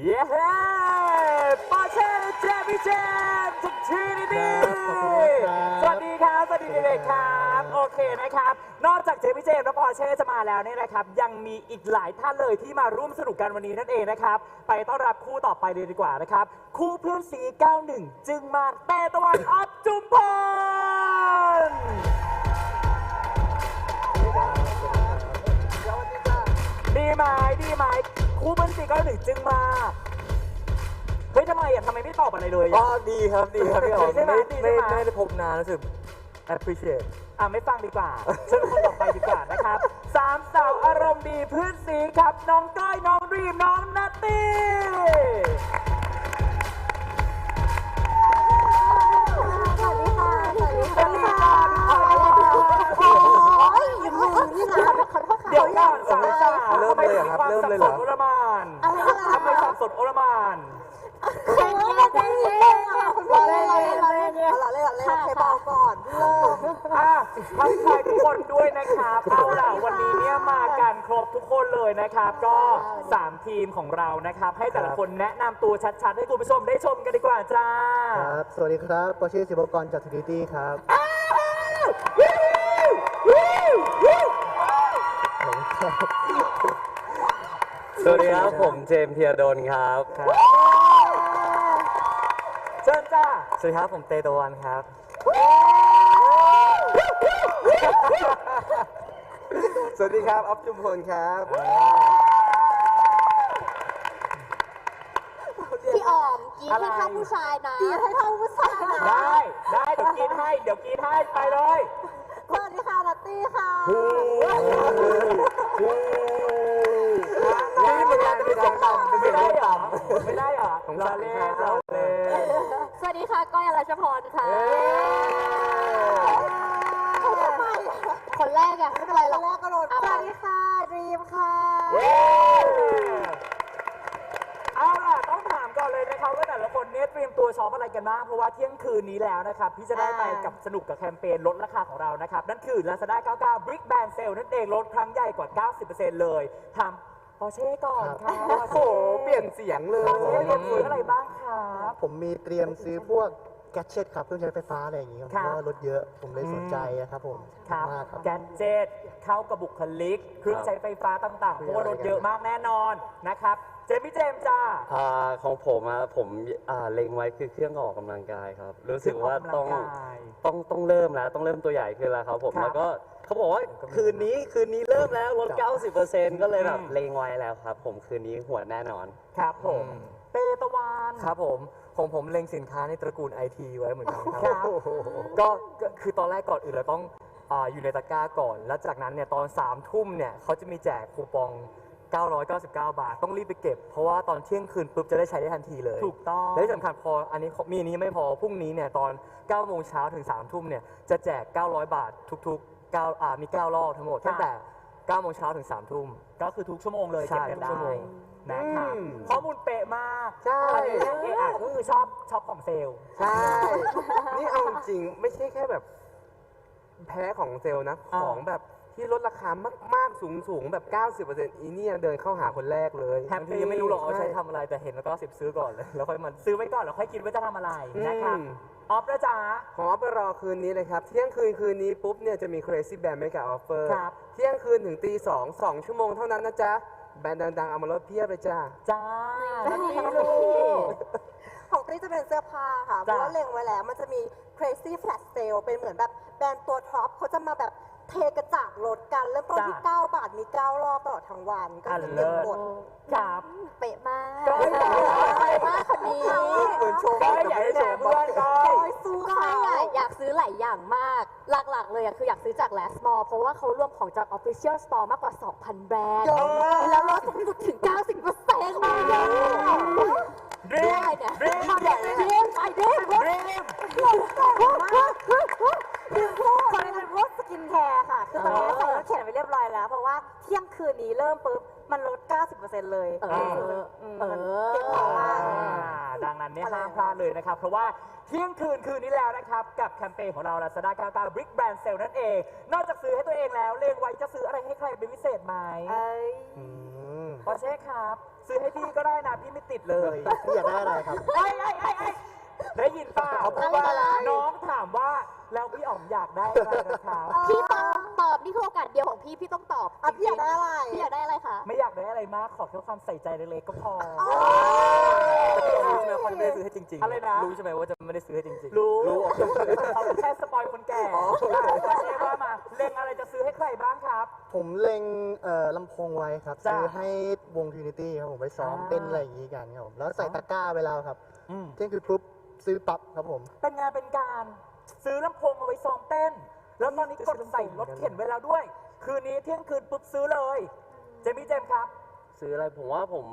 เย้ปอเช่เจมี่เจมส์จากทีนีดีครับขอบคุณครับสวัสดีครับ สวัสดีเด็กๆครับ โอเคนะครับ นอกจากเจมี่เจมส์และปอเช่จะมาแล้วเนี่ยนะครับ ยังมีอีกหลายท่านเลยที่มาร่วมสนุกกันวันนี้นั่นเองนะครับ ไปต้อนรับคู่ต่อไปเลยดีกว่านะครับ คู่เพื่อนสี 91 จึงมาเตตะวันอับจุมพลดีไหมดีไหม คู่เพื่อนสี91จึงมา เฮ้ยทำไมอะทำไมไม่ตอบอะไรเลยอ๋ออะ ดีครับดีครับพี่อ๋อมใช่ไหมไม่ดีใช่ไม่ไหม ไม่ได้พบนานรู้สึก appreciate อะไม่ฟังดีกว่าเชิญคนต่อไปดีกว่านะครับสามสาวอารมณ์ดีเพื่อนสีครับน้องก้อยน้องรีมน้องนัตตี้สวัสดีค่ะสวัสดีสวัสดีค่ะโอ้ยอย่ามือนี่นะขอโทษค่ะเดี๋ยวก่อนสามสาวเริ่มเลยเหรอครับทำไมเริ่มเลยถึเหรงอมีความสับสนโอลหมานอะไรนะ ทำไมสับสนโอลมานคือมันจะเล่นค่ะคุณพ่อเล่นเล่นเล่นเล่นเล่นเล่นเล่นบอกก่อนเริ่มอะทักทายทุกคนด้วยนะครับเอาล่ะวันนี้เนี่ยมากันครบทุกคนเลยนะครับ ก็3ทีมของเรานะครับ ให้แต่ละคนแนะนำตัวชัดๆ ให้คุณผู้ชมได้ชมกันดีกว่าจ้า ครับ สวัสดีครับปอเช่ศิวกรจากทีดีตี้ครับ สวัสดีครับ ผมเจมส์เทียดนครับเชิญจ้าสวัสดีครับ ผมเตโตวันครับ สวัสดีครับอัพจุมพลครับ พี่อ๋อมกีให้ท่านผู้ชายนะกีให้ท่านผู้ชายนะได้ ได้เดี๋ยวกินให้ เดี๋ยวกินให้ไปเลยสวัสดีค่ะนัตตี้ค่ะนี่ เป็นการเป็นเสียงต่ำไม่ได้เหรอไม่ได้เหรอสงเราสารเล่นครับเราเล่นสวัสดีค่ะ ก้อยอรัชพรค่ะคนแรกอะไม่เป็นไรหรอกคนแรกก็โดนสวัสดีค่ะดรีมค่ะเย้เอาล่ะ ต้องถามก่อนเลยนะครับว่าแต่ละคนเนี่ยเตรียมตัวช็อปอะไรกันบ้าง เพราะว่าเที่ยงคืนนี้แล้วนะครับพี่จะได้ไปกับสนุกกับแคมเปญลดราคาของเรานะครับ นั่นคือ Lazada 99 Brick Band Sale นั่นเองลดครั้งใหญ่กว่า 90%เลยทำ ปอเช่ก่อนค่ะโอ้โหเปลี่ยนเสียงเลปอเช่ยเรียนซื้ออะไรบ้างครับผมมีเตรียมซื้อพวกแกดเจิตครับเครื่องใช้ไฟฟ้าอะไรอย่างงี้ครับครัเพบราะว่ารถเยอะผมเลยสนใจนะครับผมครับมากครับ แกนเจ็ตเข้ากับบุคลิก เครื่องใช้ไฟฟ้าต่างๆเพราะว่ารถเยอะมากแน่นอนนะครับ เจมี่เจมส์จ้า อ่าของผมอะผมอ่าเล็งไว้คือเครื่องออกกำลังกายครับ รู้สึกว่าต้องเครื่องออกกำลังกายต้องต้องเริ่มแล้วต้องเริ่มตัวใหญ่ขึ้นแล้วครับผมครับ แล้วก็ เขาบอกว่าคืนนี้คืนนี้เริ่มแล้วลด90%ก็เลยแบบอืมเล็งไว้แล้วครับ ผมคืนนี้หัวแน่นอน ครับผมเปตะวันครับผมของผมเล็งสินค้าในตระกูลไอทีไว้เหมือนกันคครัรับ บ ก็ก็คือตอนแรกก่อนอื่นเราต้องอาอยู่ในตะกร้าก่อน แล้วจากนั้นเนี่ยตอน3ามทุ่มเนี่ยเขาจะมีแจกคูปอง 999 บาท ต้องรีบไปเก็บ เพราะว่าตอนเที่ยงคืนปุ๊บจะได้ใช้ได้ทันทีเลยถูกต้อง และที่สำคัญพออันนี้มีอันนี้ไม่พอพรุ่งนี้เนี่ยตอน9โมงเช้าถึง3ทุ่มเนี่ยจะแจก 900 บาททุก ๆ9อ่ามี9รอบทั้งหมดครับตั้งแต่9โมงเช้าถึง3ทุ่ม ก็คือทุกชั่วโมงเลยใช่เก็บกันทุกชั่วโมได้งนะครับอืมข้อมูลเป๊ะมากใช่อันนี้เรื่องเออะก็คือชอบชอบของเซลล์ ใช่ นี่เอาจริงๆไม่ใช่แค่แบบ แพ้ของเซลล์นะ อ่า ของแบบ ที่ลดราคามาก ๆ สูง ๆ แบบ 90%อีเนี่ยเดินเข้าหาคนแรกเลยแฮปบางทีปี้ยังไม่รู้หรอกว่าใช่ใช้ทำอะไรแต่เห็นแล้วก็สิบซื้อก่อนเลยแล้วค่อยมันซื้อไว้ก่อนแล้วค่อยคิดว่าจะทำอะไรนะครับอืมออฟนะจ๊ะขอไปรอคืนนี้เลยครับ เที่ยงคืนคืนนี้ปุ๊บเนี่ยจะมี Crazy Band Mega Offer ครับเที่ยงคืนถึงตีสองสองชั่วโมงเท่านั้นนะจ๊ะ แบรนด์ดัง ๆ เอามาลดเพียบเลยจ้าจ้านัตตี้ลูก ของตี้จะเป็นเสื้อผ้าค่ะ เพจ้ะราะว่าเล็งไว้แล้ว มันจะมี crazy flash sale เป็นเหมือนแบบแบรนด์ตัวท็อปเขาจะมาแบบ เทกระจาดลดกันเริ่มต้นที่ จ้ะ 9 บาทมี 9 รอบตลอดทั้งวันก็อะคือเลิเต็มศหมดครับ เป๊ะมากก้อยเป๊ะมากคนนี้เหมือนโชว์ก้อยอยากให้แชร์เพื่อนก้อยสู้ก็เขาอยากอยากซื้อหลายอย่างมาก หลักๆ เลยอะคืออยากซื้อจาก Last Mall เพราะว่าเขารวมของจาก Official Store มากกว่า 2,000 แบรนด์เยอะมากแล้วลดสูงสุดถึง 90%เลยดรีเรื่มอะไรเนี่ยดรีมเด็กเรียนไปเด็กดรีมคื เพราะว่าเที่ยงคืนนี้เริ่มปุ๊บมันลด 90%เลยเออมเอมันอเก็บของมาก อ่าดังนั้นเนี่ยห้ามพลาดเลยนะครับ เพราะว่าเที่ยงคืนคืนนี้แล้วนะครับ กับแคมเปญของเรา Lazada 99 Brick Brand Sale นั่นเอง นอกจากซื้อให้ตัวเองแล้วเลงไว้จะซื้ออะไรให้ใครเป็นพิเศษไหมเอ้ยอืมปอร์เช่ครับ ซื้อให้พี่ก็ได้นะ พี่ไม่ติดเลย พี่อยากได้อะไรครับ ไอ้ไอ้ไอ้ไอ้ ได้ยินเปล่าเขาพูดว่าอะไร น้องถามว่าแล้วพี่อ๋อมอยากได้อะไรนะครับพี่ตอบตอบนี่คือโอกาสเดียวของพี่พี่ต้องตอบอะพี่อยากได้อะไร พี่อยากได้อะไรคะไม่อยากได้อะไรมากขอแค่ความใส่ใจเล็กๆก็พอรู้ใช่ไหมว่าเขาจะไม่ได้ซื้อให้จริงๆอะไรนะ รู้ใช่ไหมว่าจะไม่ได้ซื้อให้จริงๆ รู้เขาแค่สปอยคนแก่ปอร์เช่ว่ามาเล็งอะไรจะซื้อให้ใครบ้างครับ ผมเล็งเอ่อลำโพงไว้ครับ จ้ะซื้อให้วง Trinity ครับผมไปซ้อมอ่า เต้นอะไรอย่างงี้กันครับผมแล้วใส่ตะกร้าไปแล้วครับอืม เที่ยงคืนปุ๊บ ซื้อปั๊บครับผม เป็นงานเป็นการซื้อลำโพงเอาไว้ซ้อมเต้น แล้วตอนนี้กดใส่รถเข็นไว้แล้วด้วย คืนนี้เที่ยงคืนปุ๊บซื้อเลย เจมี่เจมส์ครับ ซื้ออะไรผมว่าผม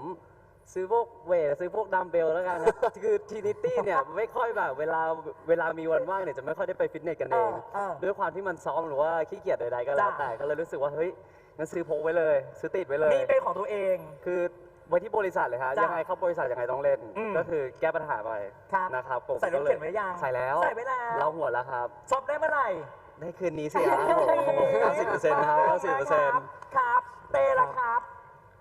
ซื้อพวกเวทซื้อพวกดัมเบลแล้วกันนะ คือทีนิตี้เนี่ยไม่ค่อยแบบเวลาเวลามีวันว่างเนี่ยจะไม่ค่อยได้ไปฟิตเนสกันเองเออเออด้วยความที่มันซ้อมหรือว่าขี้เกียจใดๆก็แล้วจ้ะ แต่ก็เลยรู้สึกว่าเฮ้ยงั้นซื้อพกไว้เลย ซื้อติดไว้เลย มีเป็นของตัวเอง คือ ไว้ที่บริษัทเลยฮะจ้ะยังไงเข้าบริษัทยังไงต้องเล่น อืมก็คือแก้ปัญหาไปครับนะครับผมใส่รถเข็นไว้ยังใส่แล้วใส่ไว้แล้ว เราหัวแล้วครับช็อปได้เมื่อไหร่ได้คืนนี้สิครับผมเก้าสิบเปอร์เซ็นต์นะครับเก้าสิบเปอร์เซ็นต์ ครับ เตละครับ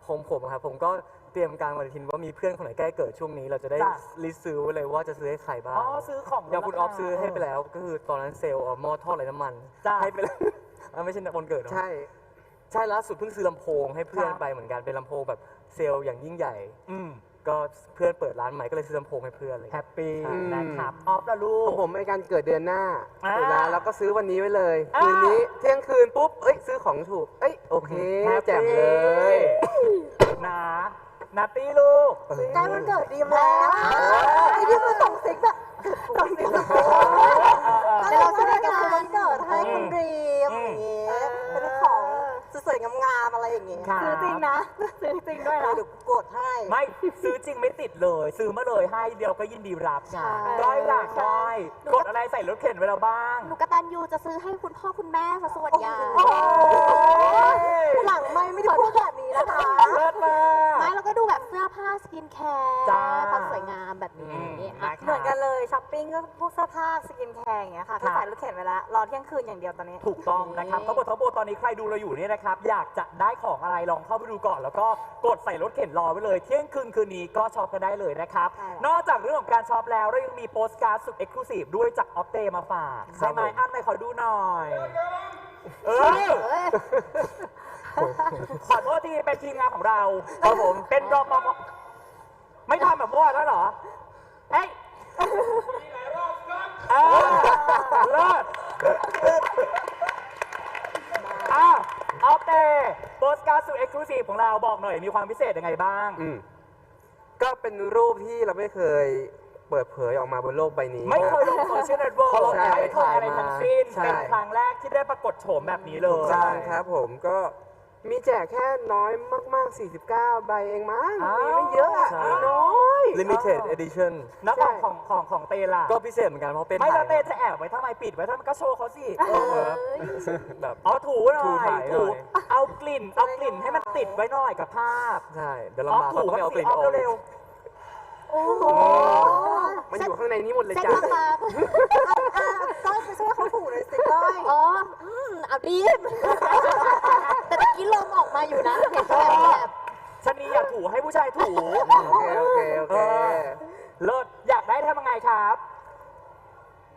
ของผมอะครับผมก็เตรียมการปฏิทินว่ามีเพื่อนคนไหนใกล้เกิดช่วงนี้ เราจะได้จ้ะ ลิสต์ซื้อไว้เลยว่าจะซื้อให้ใครบ้างอ๋อซื้อของอย่างคุณออฟซื้อให้ไปแล้ว ก็คือตอนนั้นเซลล์เอาหม้อทอดไร้น้ำมันจ้ะให้ไปแล้วอะไม่ใช่วันเกิดเนอะใช่ ใช่ล่าสุดเพิ่งซื้อลำโพงให้เพื่อนครับ ไปเหมือนกันเป็นลำโพงแบบ เซลล์อย่างยิ่งใหญ่ อืมก็เพื่อนเปิดร้านใหม่ก็เลยซื้อลำโพงให้เพื่อนเลย แฮปปี้อืม นะครับออฟละลูของกผมในการเกิดเดือนหน้าอ่าถูกแล้วแล้วก็ซื้อวันนี้ไว้เลย อ่า คืนนี้เที่ยงคืนปุ๊บ เอ้ย ซื้อของถูก เอ้ย โอเคแฮปปี้แจ่มเลย นะนัตตี้ลูกใกล้วันเกิดดีมแล้วไอ้ที่มันส่งซิกอะส่งซิกแบบก็เลยซื้อการวันเกิดให้คุณดีมอย่างงี้เป็นของสวยๆงามๆอะไรอย่างงี้ ครับ ซื้อจริงนะซื้อจริงด้วยนะเดี๋ยวกดให้ ไม่ซื้อจริงไม่ติดเลย ซื้อมาเลยให้เดียวก็ยินดีรับใช่ก้อยหล่ะก้อยกดอะไรใส่รถเข็นไว้แล้วบ้าง หนูกตันยูจะซื้อให้คุณพ่อคุณแม่ซะส่วนใหญ่โอ้โห หลังไม่ไม่ได้พูดแบบนี้นะคะ เลิศ ผ้าสกินแคร์จ้า ความสวยงามแบบนี้อืมอะ เหมือนกันเลยช้อปปิ้งก็พวกเสื้อผ้าสกินแคร์อย่างเงี้ยค่ะครัก็บใส่รถเข็นไว้แล้วรอเที่ยงคืนอย่างเดียวตอนนี้ ถูกต้องนะครับทั้งหมดทั้งมวลตอนนี้ใครดูเราอยู่เนี่ยนะครับ อยากจะได้ของอะไรลองเข้าไปดูก่อน แล้วก็กดใส่รถเข็นรอไว้เลย เที่ยงคืนคืนนี้ก็ช็อปกันได้เลยนะครับ ใช่นอกจากเรื่องของการช็อปแล้วเรายังมีโปสการ์ดสุดเอ็กซ์คลูซีฟด้วยจากออฟเตมาฝาก ใช่ไหมอันไหนขอดูหน่อย เออ ขอโทษทีเป็นทีมงานของเราครับผม เป็นรอปภไม่ทำแบบเมื่อวานแล้วเหรอ เฮ้ยเออเลิศอะออฟเตโปสการ์ดสุดเอ็กซ์คลูซีฟของเราบอกหน่อยมีความพิเศษยังไงบ้าง อืมก็เป็นรูปที่เราไม่เคยเปิดเผยออกมาบนโลกใบนี้ ไม่เคยลงโซเชียลเน็ตเวิร์กใช่ไม่เคยอะไรทั้งสิ้น ใช่ เป็นครั้งแรกที่ได้ปรากฏโฉมแบบนี้เลย ใช่ครับผมก็ มีแจกแค่น้อยมาก ๆ 49 ใบเองมั้งอ้าว มีไม่เยอะอะใช่ มีน้อย limited edition แล้วของของของของเตล่ะก็พิเศษเหมือนกันเพราะเป็นไม่แล้วเตถ่ายจะแอบไว้ทำไมปิดไว้ทำไมก็โชว์เขาสิแบบอ๋อถูหน่ถูอยถ่ายหน่ถูอยเอากลิ่นเอากลิ่นให้มันติดไว้หน่อยกับภาพใช่ เดี๋ยวเราออฟมาถูเขาต้องไปเอากลิ่นออฟออกเร็วโอ้โหมันอยู่ข้างในนี้หมดเลยเซ็ตจ้ะ ราคาอะก้อยไปช่วยเขาถูเลยสิก้อย อ๋ออืมเอาดีมแต่ตะ กี้ลมออกมาอยู่นะเห็นแบบแบบๆชะนีอยากถูให้ผู้ชายถู โอเค โอเค โอเคเออเลิศอยากได้ทำยังไงครับ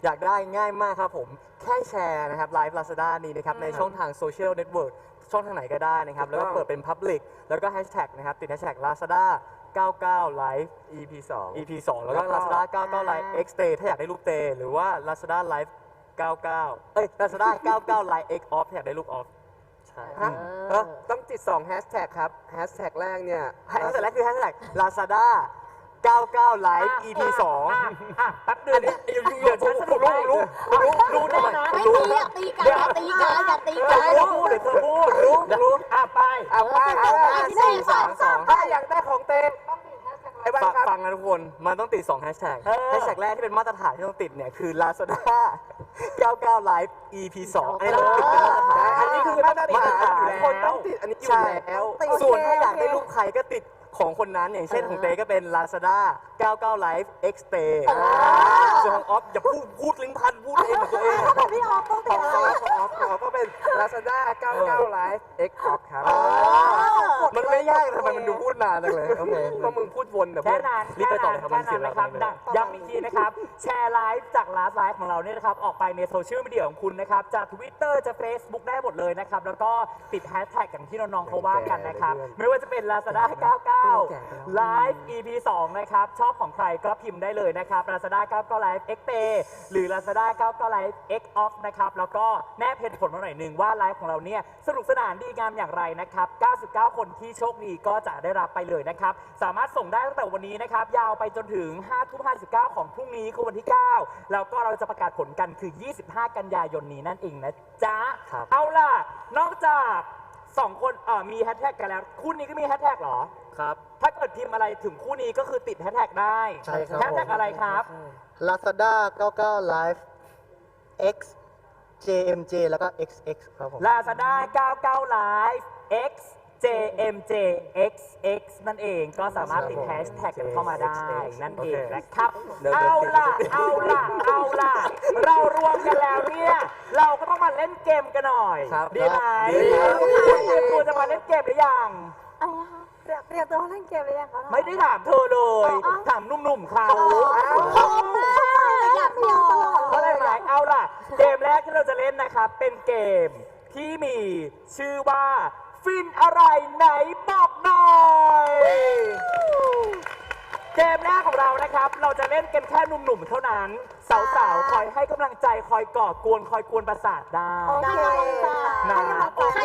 อยากได้ง่ายมากครับผม แค่แชร์นะครับไลฟ์ Lazada นี้นะครับ ในช่องทางโซเชียลเน็ตเวิร์กช่องทางไหนก็ได้นะครับ แล้วก็เปิดเป็น Public แล้วก็แฮชแท็กนะครับ ติดแฮชแท็ก Lazada 99 Live EP 2 EP 2แล้วก็ Lazada 99 Live X Day ถ้าอยากได้รูปเตหรือว่า Lazada Live 99 เอ้ย Lazada 99 Live X Off ถ้าอยากได้รูป off ใช่ ฮะเออต้องติด2แฮชแท็กครับแฮชแท็กแรกเนี่ยแฮชแท็กแรกคือแฮชแท็ก Lazada 99 Live EP 2อะอะแป๊บหนึงอันนี้อยู่อยู่เดี๋ยวฉันสรุปให้รู้รู้รู้แน่นะไม่ตีอย่าตีกันอย่าตีกันอย่าตีเดี๋กัยวนเธอพูดเดี๋ยวเธอพูดรู้รู้อะไปเอาไปเออห้าที่ไหนสี่สามสองสองถ้าอยากได้ของเต็มต้อ ไรบ้างฟังครับ ฟังนะทุกคน มันต้องติด2แฮชแท็กเออ แฮชแท็กแรกที่เป็นมาตรฐานที่ต้องติดเนี่ย คือ Lazada 99 Live EP 2อันนี้ต้องติดเป็นมาตรฐานอันนี้คือมาตรฐานมาตรฐานคนต้องติดอันนี้อยู่ใช่แล้วส่วนถ้าอยากได้รูปใครก็ติดของคนนั้น อย่างเช่นของเต้ก็เป็น Lazada 99 Live X Pay ส่วนของออฟอย่าพูดพูดลิ้นพัน พูดเองกับตัวเองแต่พี่ออฟต้องขติอดงอะไร ก็เป็น Lazada 99 Live X Off ครับมันไม่ยากทำไมมันดูพูดนานจังเลยโอเคก็มึงพูดวนแต่แค่เพื่อนนั้นรีบไปต่อเลยครับแค่มันเสีนั้ยนเวลานะครับดังย้ำอีกทีนะครับ แชร์ไลฟ์จากลาสไลฟ์ของเราเนี่ยนะครับ ออกไปในโซเชียลมีเดียของคุณนะครับจะ Twitter จะ Facebook ได้หมดเลยนะครับ แล้วก็ติดแฮชแท็กอย่างที่น้องๆเขาว่ากันนะครับ ไม่ว่าจะเป็น Lazada 99 Live EP 2 นะครับ ชอบของใครก็พิมพ์ได้เลยนะครับ Lazada 99 Live X Pay หรือ Lazada 99 Live X Off นะครับ แล้วก็แนบเพจผลมาหน่อยหนึ่งว่าไลฟ์ของเราเนี่ยสนุกสนานดีงามอย่างไรนะครับ 99 คนที่โชคดีก็จะได้รับไปเลยนะครับ สามารถส่งได้ตั้งแต่วันนี้นะครับ ยาวไปจนถึง5ทุ่ม59 ของพรุ่งนี้คือวันที่ 9 แล้วก็เราจะประกาศผลกันคือ 25 กันยายนนี้นั่นเองนะจ๊ะ ครับ เอาล่ะ นอกจากสองคนเอ่อมีแฮชแท็กกันแล้ว คู่นี้ก็มีแฮชแท็กเหรอ ครับ ถ้าเกิดพิมพ์อะไรถึงคู่นี้ก็คือติดแฮชแท็กได้ใช่ครับ แฮชแท็กผมอะไรครับ Lazada 99 Live X JMJ แล้วก็ XX ครับผม Lazada 99 Live X JMJ XX นั่นเองก็สามารถติดแฮชแท็กกันเข้ามาได้ นั่นเองนะครับเดี๋ยวเอาล่ะ เอาล่ะ เอาล่ะ เรารวมกันแล้วเนี่ย เราก็ต้องมาเล่นเกมกันหน่อย ครับดีไหมดีครับ คุณเตรียมตัวจะมาเล่นเกมหรือยัง อะไรนะคะเตรียมเตรียมตัวเล่นเกมหรือยังคะ ไม่ได้ถามเธอเลยถามหนุ่มๆเขาอยากเตรียมตลอดเพร นนะครับ เป็นเกมที่มีชื่อว่าฟินอะไรไหนบอกหน่อย เกมแรกของเรานะครับ เราจะเล่นกันแค่หนุ่มๆเท่านั้น สาวๆ คอยให้กำลังใจคอยก่อกวนคอยกวนประสาทได้โอเคนะโอเค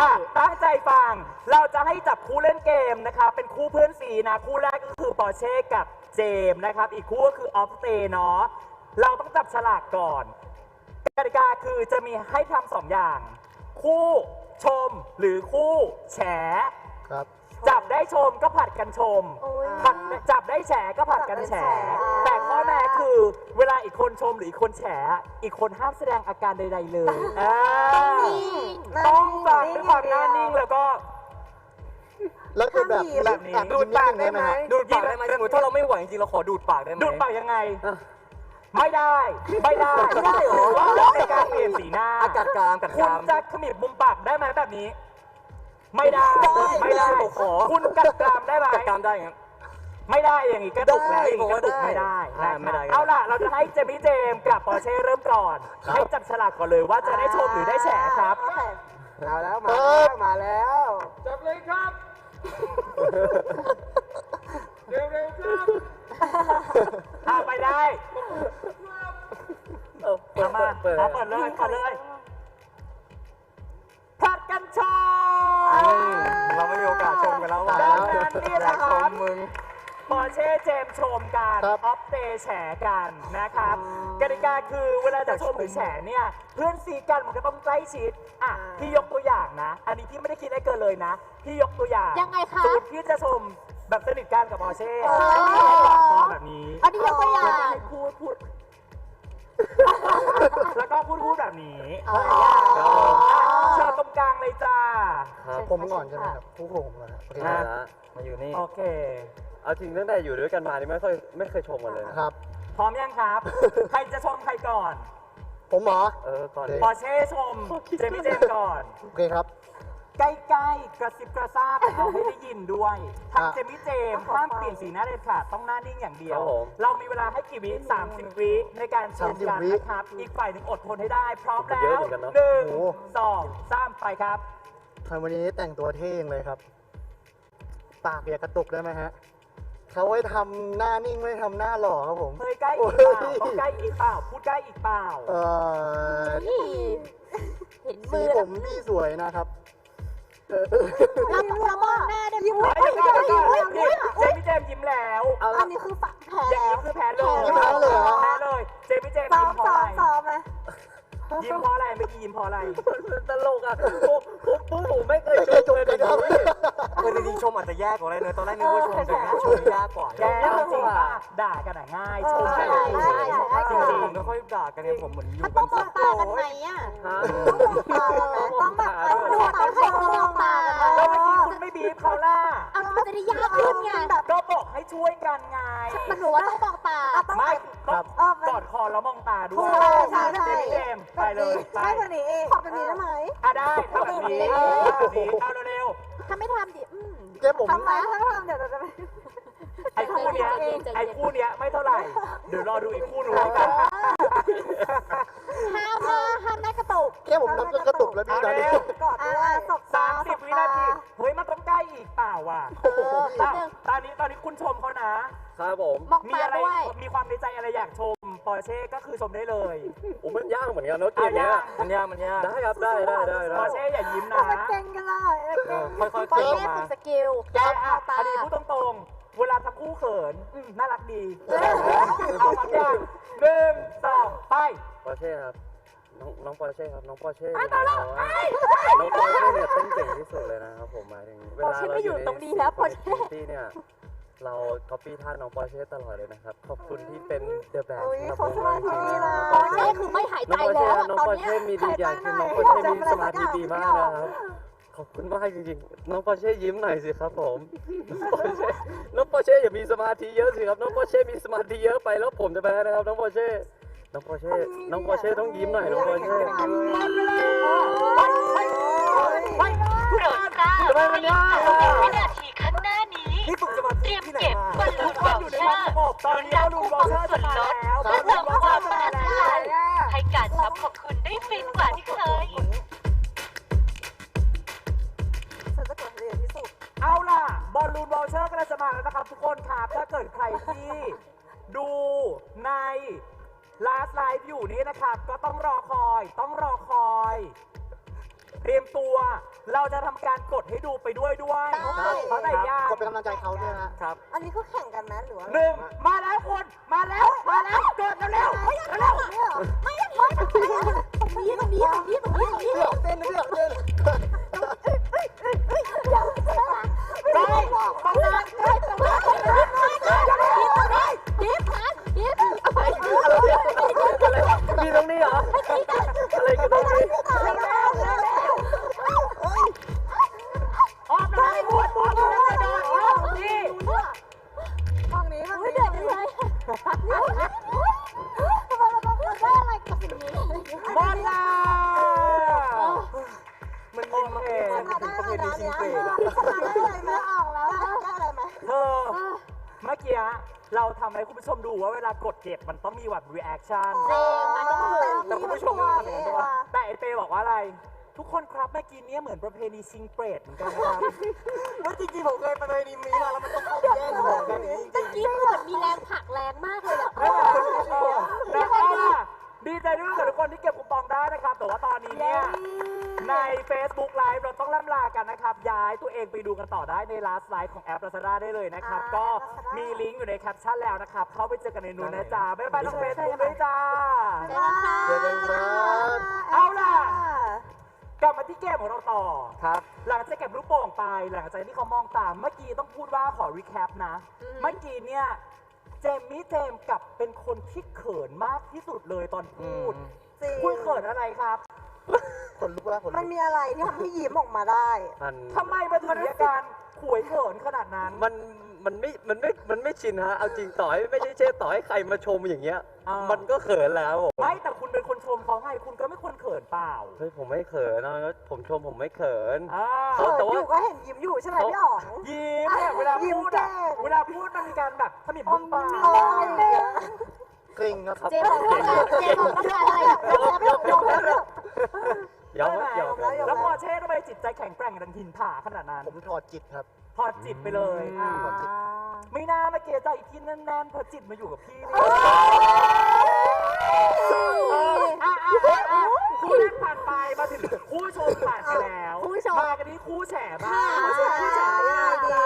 อะตั้งใจฟัง เราจะให้จับคู่เล่นเกมนะครับ เป็นคู่เพื่อนสีนะ คู่แรกก็คือปอร์เช่กับเจมส์นะครับ อีกคู่ก็คือออฟเตเนาะเราต้องจับฉลากก่อน กติกาคือจะมีให้ทำสองอย่าง คู่ชมหรือคู่แฉ ครับ จับได้ชมก็ผัดกันชมผัดจับได้แฉก็ผัดกันแฉ แต่ข้อแม้คือเวลาอีกคนชมหรืออีกคนแฉ อีกคนห้ามแสดงอาการใด ๆ เลยอ่าต้องฟังด้วยความหน้านิ่งแล้วก็ แล้วคือแบบแบบนี้อะดูดปากได้ไหมฮะดูดปากได้ไหมสมมติถ้าเราไม่ไหวจริงๆเราขอดูดปากได้ไหมดูดปากยังไง ไม่ได้ ไม่ได้ไม่ได้หรอ ว่าในการเปลี่ยนสีหน้าอากาศกลางกัดคุกณลางจะขมิบมุมปากได้ไหมแบบนี้ ไม่ได้ไม่ได้ผมขอ คุณกัดกรามได้ไหมกัดกลางได้ครับ ไม่ได้อย่างนี้กระตุกแล้วได้อย่างนี้กระตุกผมว่าไม่ได้ได้อ่านะไม่ได้เอาล่ะ เราจะให้เจมี่เจมส์กับปอร์เช่เริ่มก่อนให้จับฉลากก่อนเลยว่าจะได้ชมหรือได้แฉครับ เอาแล้วมาแล้วมาแล้ว จับเลยครับ เร็วๆครับเอาไปได้เออเปิดเอามาเปิด เอาเปิดเลยเปิดเลยผัดกันชมอืมเราไม่มีโอกาสชมกันแล้วว่ะดังนั้นนี่อยานะกคชรับมมึง ปอร์เช่เจมส์ชมกันครับออฟเตแฉกันนะครับกติกาคือเวลาจะชมหรือแฉเนี่ย เพื่อนซีกันมันก็ต้องใกล้ชิดอะพี่ยกตัวอย่างนะ อันนี้พี่ไม่ได้คิดให้เกินเลยนะ พี่ยกตัวอย่างยังไงคะ สมมติพี่จะชม แบบสนิทกันกับปอร์เช่อ๋อพอแบบนี้อันนี้ยกตัวอย่างพูดพูด แล้วก็พูดพูดแบบนี้อ๋ออะเชิญตรงกลางเลยจ้า ครับผมก่อนใช่ไหมครับผู้ผมก่อนครับโอเคมาครับแล้วมาอยู่นี่ โอเค เอาจริงตั้งแต่อยู่ด้วยกันมานี่ไม่เคยไม่เคยชมกันเลยนะครับ พร้อมยังครับ ใครจะชมใครก่อนผมเหรอเออก่อนโอเคปอร์เช่ชม เจมี่เจมส์ก่อน โอเคครับ ใกล้ๆ กระซิบกระซาบเอาให้ได้ยินด้วยทางอะเจมี่เจมส์ห้ามเปลี่ยนสีหน้าเด็ดขาดต้องหน้านิ่งอย่างเดียว ครับผมเรามีเวลาให้กี่วิ30 วิในการชมกัน30วิ นะครับ อีกฝ่ายหนึ่งอดทนให้ได้ พร้อมแล้เยอะวเหมือนกันเนอะ หนึ่งโอ้สองสามไปครับ ทำวันนี้แต่งตัวเท่งเลยครับ ปากอย่ากระตุกได้ไหมฮะเขาไว้ทำหน้านิ่งไม่ทำหน้าหล่อครับผมเฮ้ยใกล้อีกเปล่าต้องใกล้อีกเปล่า พูดใกล้อีกเปล่า เอ่อเห็นสีมือผมพี่สวยนะครับ รับรับมองหน้าได้ไหมเฮ้ยเฮ้ยเฮ้ยเฮ้ยเฮ้ยเจมี่เจมยิ้มแล้วอันนี้คือฝักแผลอย่างนี้คือแพ้เลยแพ้เลยเหรอแพ้เลย เจมี่เจมยิ้มพราะซ้อมซ้อมไหม ยิ้มเพราะอะไรเมื่อกี้ยิ้มเพราะอะไรตลกอะผมผมผมผมไม่เคยชไม่มจบเลยกันครับเออจริงๆชมอาจจะแย่กว่าเลยเนอะตอนแรกนึกว่าชมจะชมยากกว่าแกเอาจริงป่ะด่ากันอะง่ายชมกันอะใช่ใช่ใช่จจริริงงๆไม่ค่อยด่ากันเนี่ยผมเหมือนอยู่มันกัต้อนงมองตากันไหมอะฮะต้องแบบเออดูตาให้เขามองตากันๆแล้วเมื่อกี้คุณไม่บีบเขาล่ะเอามันจะได้ยากขึ้นไงก็บอกให้ช่วยกันไงมันหนูว่าต้องมองตา ไม่ต้องเออมันกอดคอแล้วมองตาด้วถูยกใช่ใช่เจมี่เจมส์ไปเลยไปใช่แบบนี้เองขอแบบนี้ได้ไหมอะได้ทำแบบนี้ทำแบบนี้เอาเร็วถ้าไม่ทำดิอืมเจ๊ผมทำไมถ้าทำเดี๋ยวเราจะไปๆไอ้คู่เนี้ยใจเย็นใจเย็นไอ้คู่เนี้ยไม่เท่าไหร่ เดี๋ยวรอดูอีกคู่หนึงแล้วกันห้ามหน้าห้ามหน้ากระตุกแค่ผมนับก็ก บผมมองมีตาอะไรด้วย มีความในใจอะไรอยากชมปอร์เช่ก็คือชมได้เลยโอ้มันยากเหมือนกันเนอะเกมเนี้ยอะมันยากมันยากได้ครับได้ได้ได้ได้ปอร์เช่อย่ายิ้มนะมาเก่งกันเลยเก่งค่อยๆปอเคลื่อนเช่ออกมาฝึกสกิลแกอะตาอันนี้พูดตรงๆ เวลาทั้งคู่เขินอืมน่ารักดี เอามาอย่างหนึ่งสองไป ปอร์เช่ครับ น้องน้องปอร์เช่ครับ น้องปอร์เช่น้องปอร์เช่เนี่ยเต้นเก่งที่สุดเลยนะครับผมหมายถึงเวลาปอร์เช่ไม่อยู่ตรงนี้แล้วปอร์เช่ที่เนี่ย เราก๊อปปี้ท่าน้องปอร์เช่ตลอดเลยนะครับ ขอบคุณที่เป็นเดอะแบกอุ้ยครับเขาผมสมาธิดีนะปอเช่คือไม่หายน้ใจองปอร์แล้เช่วอะน้องตอนปอร์เนี้เช่ยมีดีอย่างคือน้องปอร์เช่มีสมาธิดีมากนะครับ ขอบคุณมากจริงๆ น้องปอร์เช่ยิ้มหน่อยสิครับผม น้องปอร์เช่น้องปอร์เช่อย่ามีสมาธิเยอะสิครับ น้องปอร์เช่มีสมาธิเยอะไปแล้วผมจะแพ้นะครับ น้องปอร์เช่ น้องปอร์เช่ น้องปอร์เช่ต้องยิ้มหน่อย น้องปอร์เช่หมดเวลาไปไปไปทุกคนทำไมมันยากวินาที ตรียมเก็บบอลลูทุกนวอลเชาอร์บตอนนี้เอาลูนวอลเชอร์จะมาแล้วเพื่อเพิ่มความสนุกสนานให้การซับของคุณได้ฟินกว่าที่เคย ฉันจะกดเรียนที่สุด เอาล่ะ บอลลูนวอลเชอร์กำลังจะมาแล้วนะครับทุกคนครับถ้าเกิดใครที่ดูใน last live อยู่นี่นะครับ ก็ต้องรอคอย ต้องรอคอย เตรียมตัว เราจะทำการกดให้ดูไปด้วยด้วยได้เขาใจยากก็เป็นกำลังใจเขาด้วยฮะครับ อันนี้เขาแข่งกันไหมหรือว่าหนึ่งมาแล้วคุณมาแล้วมาแล้วกดเร็วๆเร็วไม่เหรอไม่ได้ไม่ได้ตรงนี้ตรงนี้ตรงนี้ตรงนี้ตรงนี้เต้นเรื่องเต้นๆไปประมาณดิฟนะดิฟมีตรงนี้เหรอ มันยิ้มมากเลยชมันนะถึงได้ประเพอะไรณีนะชิงเนี่ยเปรตอะชนะได้อะไรไหมออกแล้วได้อะไรไหมเธอเมื่อกี้เราทำให้คุณผู้ชมดูว่าเวลากดเก็บมันต้องมีแบบ reaction เองมันต้องถึงแต่คุณผู้ชมไม่ทำอย่างนั้นใช่ปะแต่ไอเปบอกว่าอะไร ทุกคนครับเมื่อกี้เนี้ยเหมือนประเพณีชิงเปรตเหมือนกันนะครับว่าจริงๆผมเคยไปในนี้มาแล้วมันต้องเข้าไปแย่งของกันอย่างนี้จริงกี้เหมือนมีแรงผลักแรงมากเลยอะไม่เป็นไรเออนะครับล่ะดีใจด้วยกับทุกคนที่เก็บคูปองได้นะครับ แต่ว่าตอนนี้เนี่ย ใน Facebook Live เราต้องล่ำลากันนะครับ ย้ายตัวเองไปดูกันต่อได้ใน last live ของแอป Lazada ได้เลยนะครับ อ่าก็ Lazada มีลิงก์อยู่ในแคปชั่นแล้วนะครับ เข้าไปเจอกันในนู้นนะจ๊ะ บ๊ายบายทางเฟซบุ๊กด้วยจ้าเจอกันค่ะๆเจอกันครับ เอาล่ะ กลับมาที่เกมของเราต่อ ครับ หลังจากเก็บลูกโป่งไป หลังจากที่เขามองตาม เมื่อกี้ต้องพูดว่าขอรีแคปนะเมื่อกี้เนี่ย เจมมี่เจมส์กลับเป็นคนที่เขินมากที่สุดเลยตอนพูด จริง คุณเขินอะไรครับ ขนลุกแล้วขนมัลุนกมีอะไรที่ทำให้ยิ้มออกมาได้ มันทำไมมาถึงมีอาการขวยเขินขนาดนั้นมันมันไม่มันไม่มันไม่ชินฮะเอาจริงต่อให้ไม่ใช่เช่ต่อให้ใครมาชมอย่างเงี้ย อ่ามัมันก็เขินแล้วผมไม่แต่คุณเป็นคนชมเขาไงคุณก็ไม่ควรเขินเปล่าเฮ้ยผมไม่เขินนะผมชมผมไม่เขิน อ่าเขาเขินแต่อว่ายู่ก็เห็นยิ้มอยู่ใช่ไหมพี่อ๋อง ยิ้มเนี่ยเวลายิ้มพูดแกล้อะงเวลาพูดมันมีการแบบขมิบมุมปากโอ้ยเนี่ยเกรงครับ เจมส์บอกว่าเจมส์บอกต้องการอะไรอะยอมแล้วยอมแล้ว ยอมใช่ไหมยอมยอมแล้วแล้วพอเช่ทำไมจิตใจแข็งแกร่งดังหินผาขนาดนั้น ผมถอดจิตครับ พอจิตไปเลยอืมไม่น่ามาเกยใจที่แน่นๆพอจิตมาอยู่กับพี่นี่เอออะอะอะอะคู่แรกผ่านไปมาถึงคู่ชมผ่านไปแล้วคู่ชม มากันที่คู่แฉบ้างคู่ชมคู่แฉบ้างจ้า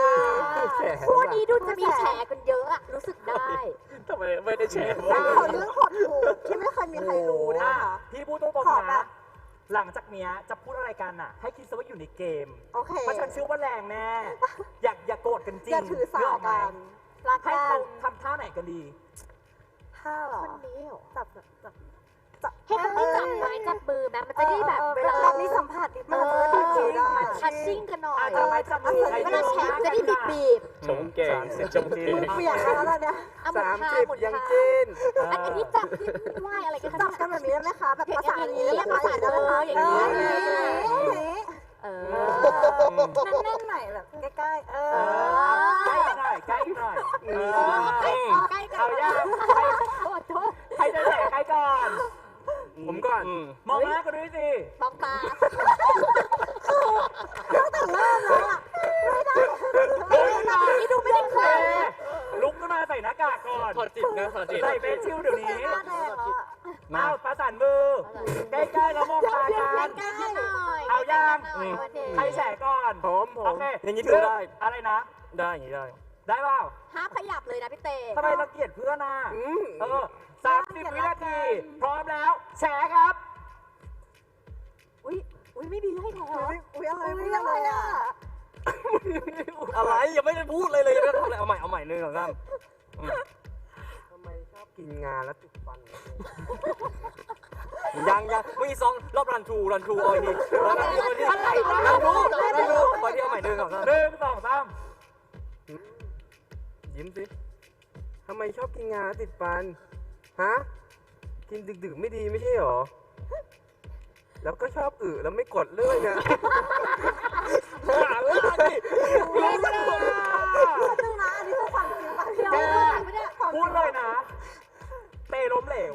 แฉคู่นี้ดูจะมีแฉกันเยอะอะรู้สึกได้ ทำไมไม่ได้แฉผมขอเรื่องขดถูกที่ไม่เคยมีใครรู้นะอะคะ พี่พูดตรงขอๆแบนะ บ หลังจากเนี้ยจะพูดอะไรกันอะ ให้คิดซะว่าอยู่ในเกม โอเคเพราะฉันเชื่อว่าแรงแน่ อยากอย่าโกรธกันจริงอย่าถือสาเรื่องไหมกันรักให้กัเขานทำท่าไหนกันดี ท่าเหรอคนนี้เหรอจับจับ จับจับให้เขาได้จับไม้จับมือแม้มันจะได้แบบเวลาเรามีสัมผัสนิดเอนึงอมันจะจริงได้ทัชชิ่งกันหน่อยอาจจะไม่จับมือใครเวลาแชร์จะได้บีบบีบชงเก่งชงเก่งเปลี่ยนแล้วตอนเนี้ยๆเอาหมุนสามทาสิบหมุนยังทาจีนอันอันนี้จับที่ไหวอะไรกันจับกันแบบนี้ได้ไหมคะแบบภาษาอย่างนี้ได้ไหมคะเอออย่างนี้เอออย่างนี้เออแน่นๆหน่อยแบบใกล้ๆเอเอออใกล้หน่อยใกล้หน่อยเออใกล้ใกล้กันเอาย่างใครโทษโทษใครจะแฉใครก่อน ผมก่อนมองหน้ากันด้วยสิมองตานี่ดูไม่ได้เคยลุกขึ้นมาใส่หน้ากากก่อนถอดจิตนะถอดจิตใส่เฟซชิลเดี๋ยวนี้หน้าแดงแล้วอะมาอ้าวประสานมือใกล้ๆแล้วมองตากันใกล้ๆหน่อยเอายังใกล้ๆหน่อยโอเคใครแฉก่อนผมผมโอเคอย่างนี้ถือได้อะไรนะ ได้อย่างนี้ได้ ได้เปล่าห้ามขยับเลยนะพี่เต้ทำไมเราเกลียดเพื่อนน่ะอืมเออสามสิบวินาที พร้อมแล้วแฉครับ อุ้ยอุ้ยไม่มีให้แถวอุ๊ยอุ๊ยอะไรอุ๊ยอะไรอะ อะไรยังไม่ได้พูดเลยเลยยังไม่ได้ทำอะไรเอาใหม่เอาใหม่หนึ่งสองสามทำไมชอบกินงาแล้วติดฟัน ยังยังเมื่อกี้สองรอบรันทรูรันทรูเอาอีกทีรันทรูเอาอีกทีรันทรูรันทรูขอที่เอาใหม่หนึ่งสองสามหนึ่งสองสาม ยิ้มสิทำไมชอบกินงาแล้วติดฟัน ฮะ กินดึกๆไม่ดีไม่ใช่หรอ แล้วก็ชอบอึแล้วไม่กดเลื่อยนะหาเรื่องดิรู้เลยนึงนะอันนี้คือความจริงป่ะพี่แกไม่ได้พูดเลยนะเปล้มเหลว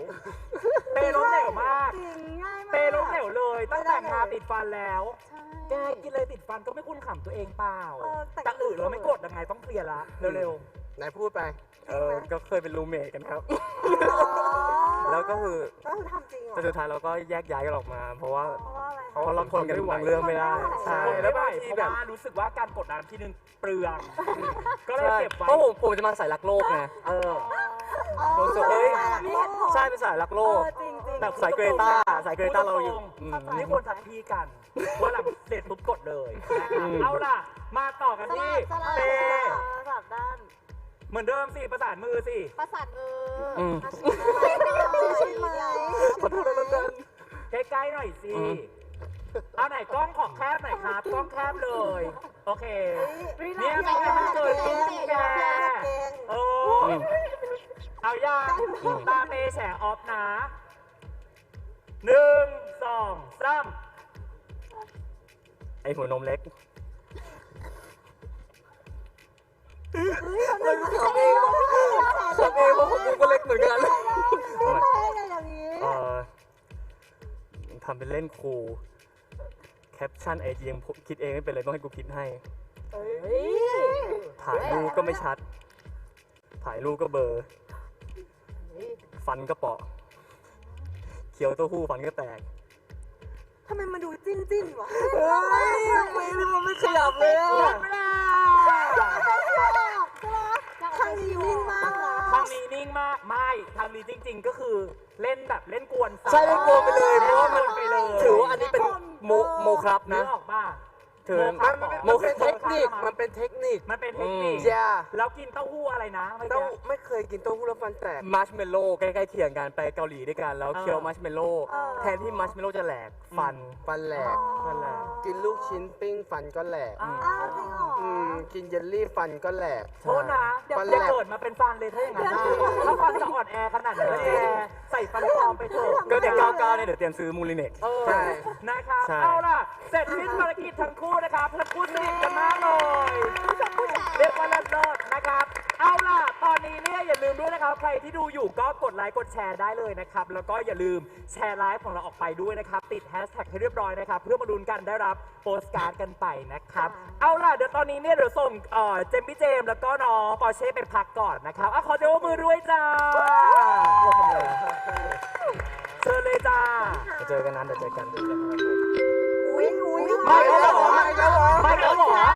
เปล้มเหลวมาก จริงง่ายมากเปล้มเหลวเลย ตั้งแต่งาติดฟันแล้ว แกกินเลยติดฟันก็ไม่คุ้นขำตัวเองเปล่าเออแต่ แต่อื่นเราไม่กดยังไงต้องเคลียร์ละเร็ว ไหนพูดไป เออก็เคยเป็นรูเมทกันครับอ๋อแล้วก็คือก็คือทำจริงเหรอแต่สุดท้ายเราก็แยกย้ายกันออกมา เพราะว่าเพราะว่าอะไรเพราะว่าเราทนกันบางเรื่องไม่ได้ๆใช่ผมแล้ไม่วไหวบางเพทีราะแบบว่ารู้สึกว่าการกดน้ำทีนึงเปลืองก็เลยใช่เก็บไว้เพราะผมผมจะมาสายรักโลกไงเออผมรู้สึกเอ้ยมีเหตุผลใช่เป็นสายรักโลกเออจริงจริงแบบสายเกรตาสายเกรตาเราอยู่พูดตอืรงมๆนี่ควรทักพี่กันว่าหลังเสร็จปุ๊บกดเลยนะครับอืมเอาล่ะ มาต่อกันที่สลับเตสลับด้าน เหมือนเดิมสิ ประสานมือสิ ประสานมือออืมอาชีพอะไรใช่ไหมขอโทษนะแล้วกันใกล้ๆหน่อยสิ อืม เอาไหนกล้องขอแคบหน่อยครับ กล้องแคบเลย โอเค เนี่ยไม่ให้มันเกิดขึ้นแกโอ้อืม เอาย่างอืมตาเตแฉออฟนะหนึ่งสองสามไอหัวนมเล็ก เราทำเองทำเองทำเองเพราะผมก็เล็กเหมือนกันไม่ได้อย่างนี้เอ่อทำเป็นเล่นครู แคปชั่นไอจียังคิดเองไม่เป็นเลยต้องให้กูคิดให้ถ่ายรูปก็ไม่ชัด ถ่ายรูปก็เบลอร์ ฟันก็เปาะเคี้ยวเต้าหู้ฟันก็แตก ทำไมมันดูจิ้นจิ้นวะเฮ้ยไม่ได้มันไม่ขยับเลยหมอะดเวลาทางนี้นิ่งมากนะทางนี้นิ่งมากไม่ทางนี้จริง ๆ ก็คือเล่นแบบเล่นกวนสาวใช่ไม่กลัวไปเลยเพราะว่ามันไปเลยถือว่าอันนี้เป็นโมโมครับนึนะกออกป่ะถือมันมันเป็นเทคนิคมันเป็นเทคนิคมันเป็นเทคนิคอย่าแล้วกินเต้าหู้อะไรนะไม่เต้าใช่ไม่เคยกินเต้าหู้แล้วฟันแตก มัชเมลโล่ใกล้ๆเคียงกันไปเกาหลีด้วยกันแล้วเออเคี้ยวมัชเมลโล่แทนที่มัชเมลโล่จะแหลกฟัน ฟันแหลกฟันแหลกกินลูกชิ้นปิ้งฟันก็แหลกอ้าวอ้าวจริงเหรออืม กินเยลลี่ฟันก็แหลกโทษนะฟันอย่าแลบเกิดมาเป็นฟันเลยถ้าอย่างนั้นถ้าฟันจะอ่อนแอขนาดนั้นแอใส่ฟันปลอมไปเถอะ ก็เดี๋ยวก้าวๆเนี่ยเดี๋ยวเตรียมซื้อมูลิเน็ก เออ ใช่ นะครับ ใช่ เอาล่ะ เสร็จสิ้นภารกิจทั้งคู่นะครับทั้งคู่สนิทกันมากเลยเรียกว่าเลิศเลิศนะครับ เอาล่ะต อนนี้เนี่ยอย่าลืมด้วยนะครับ ใครที่ดูอยู่ก็กดไลค์กดแชร์ได้เลยนะครับ แล้วก็อย่าลืมแชร์ไลฟ์ของเราออกไปด้วยนะครับ ติดแฮชแท็กให้เรียบร้อยนะครับ เพื่อมาลุ้นกันได้รับโปสการ์ดกันไปนะครับ เอาล่ะเดี๋ยวตอนนี้เนี่ยเดี๋ยวส่งเอ่อเจมมี่เจมส์แล้วก็น้องปอร์เช่ไปพักก่อนนะครับอะขอเจ้ามือด้วยจ้าเชิญเลยจ้าเดี๋ยวเจอกันนั้นเดี๋ยวเจอกัน อุ้ยอุ้ยไม่อะไร